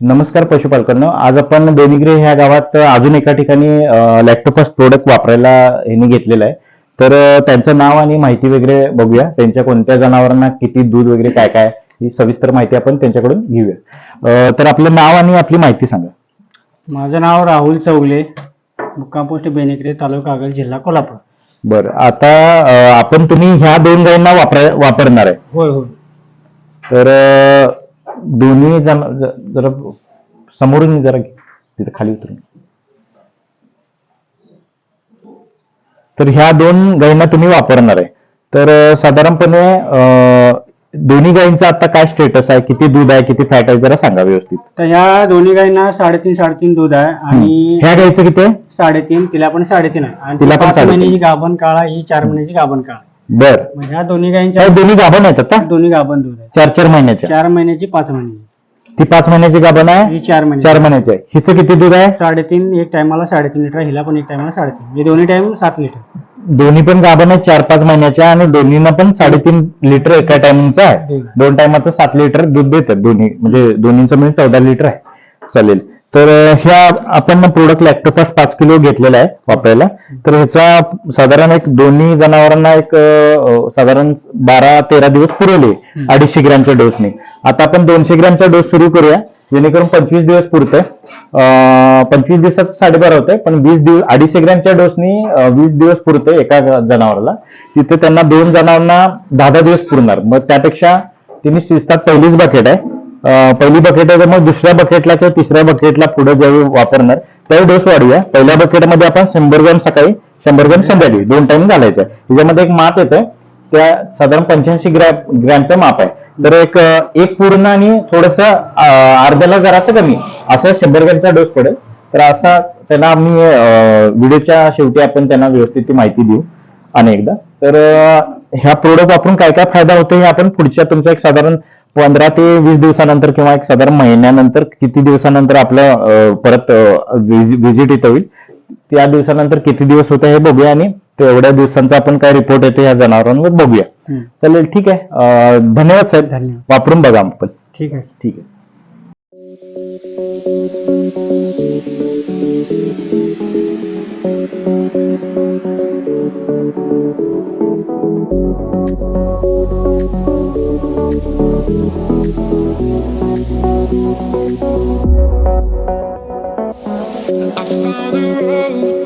नमस्कार पशुपालकांनो आज आपण बेनिग्रे ह्या गावात अजून एका ठिकाणी लॅक्टोफास्ट प्रोडक्ट वापरायला ह्यांनी घेतलेलं आहे. तर त्यांचं नाव आणि माहिती वगैरे बघूया. त्यांच्या कोणत्या जनावरांना किती दूध वगैरे काय काय ही सविस्तर माहिती आपण त्यांच्याकडून घेऊया. तर आपलं नाव आणि आपली माहिती सांगा. माझं नाव राहुल चौगले मुक्काम पोस्ट बेनेकरे तालुका आगल जिल्हा कोल्हापूर. बरं आता आपण तुम्ही ह्या दोन गायींना वापर वापरणार आहे. होय होय. तर दोन्ही जण जरा समोरून जरा. तिथे खाली उतरून. तर ह्या दोन गायींना तुम्ही वापरणार आहे. तर साधारणपणे दोन्ही गायींचं आता काय स्टेटस आहे? किती दूध आहे? किती फॅट आहे? जरा सांगा व्यवस्थित. तर ह्या दोन्ही गायींना साडेतीन साडेतीन दूध आहे आणि ह्या गायीचं किती आहे? साडेतीन तिला पण साडेतीन आहे. आणि तिला पण साडेतीन. महिन्याची गाभण काळा ही चार महिन्याची गाभण काळा बर. म्हणजे ह्या दोन्ही गायींच्या दोन्ही गाभण आहेत आता? दोन्ही गाभण दूध आहे चार चार महिन्याच्या. चार महिन्याची पाच महिन्याची. ती पाच महिन्याची गाभण आहे? ही चार महिने चार महिन्याची आहे. हिचं किती दूध आहे? साडेतीन एक टायमाला साडेतीन लिटर हिला पण एक टायमाला साडेतीन. म्हणजे दोन्ही टाइम सात लिटर. दोन्ही पण गाभण आहेत चार पाच महिन्याच्या आणि दोन्हींना पण साडेतीन लिटर एका टायमिंगचं आहे. हो. दोन टायमाचं सात लिटर दूध देतात दोन्ही. म्हणजे दोन्हीचं म्हणजे चौदा लिटर आहे. चालेल. तर ह्या आपण प्रोडक्ट लॅक्टोपास पाच किलो घेतलेला आहे वापरायला. तर ह्याचा साधारण एक दोन्ही जनावरांना एक साधारण बारा तेरा दिवस पुरवले अडीचशे ग्रॅमच्या डोसने आता आपण दोनशे ग्रॅमचा डोस सुरू करूया. जेणेकरून पंचवीस दिवस पुरतंय. पंचवीस दिवसात साडेबारा होतंय पण वीस दिवस अडीचशे ग्रॅमच्या डोसनी वीस दिवस पुरतंय एका जनावराला. तिथे त्यांना दोन जनावरांना दहा दहा दिवस पुरणार. मग त्यापेक्षा तिने शिस्तात पहिलीच बकेट आहे. पहिली बकेट आहे तर मग दुसऱ्या बकेटला किंवा तिसऱ्या बकेटला पुढे ज्यावेळी वापरणार त्यावेळी डोस वाढूया. पहिल्या बकेटमध्ये आपण शंभर ग्रॅम सकाळी शंभर ग्रॅम संध्याकाळी दोन टाइम घालायचं आहे. त्याच्यामध्ये एक माप येतं त्या साधारण पंच्याऐंशी ग्रॅम ग्रॅमचं माप आहे. तर एक एक पूर्ण आणि थोडस अर्ध्याला जरासं कमी असं शंभर ग्रॅमचा डोस पडेल. तर असा त्यांना आम्ही व्हिडिओच्या शेवटी आपण त्यांना व्यवस्थित ती माहिती देऊ अनेकदा. तर ह्या प्रोडक्ट वापरून काय काय फायदा होतो हे आपण पुढच्या तुमचा एक साधारण पंधरा ते वीस दिवसानंतर किंवा एक साधारण महिन्यानंतर किती दिवसानंतर आपलं परत व्हिजिट इथं होईल त्या दिवसानंतर किती दिवस होतं हे बघूया आणि तेवढ्या दिवसांचा आपण काय रिपोर्ट येतो ह्या जनावरांवर बघूया. चालेल ठीक आहे. धन्यवाद साहेब. धन्यवाद. वापरून बघा आपण. ठीक आहे. ठीक आहे. I found the road.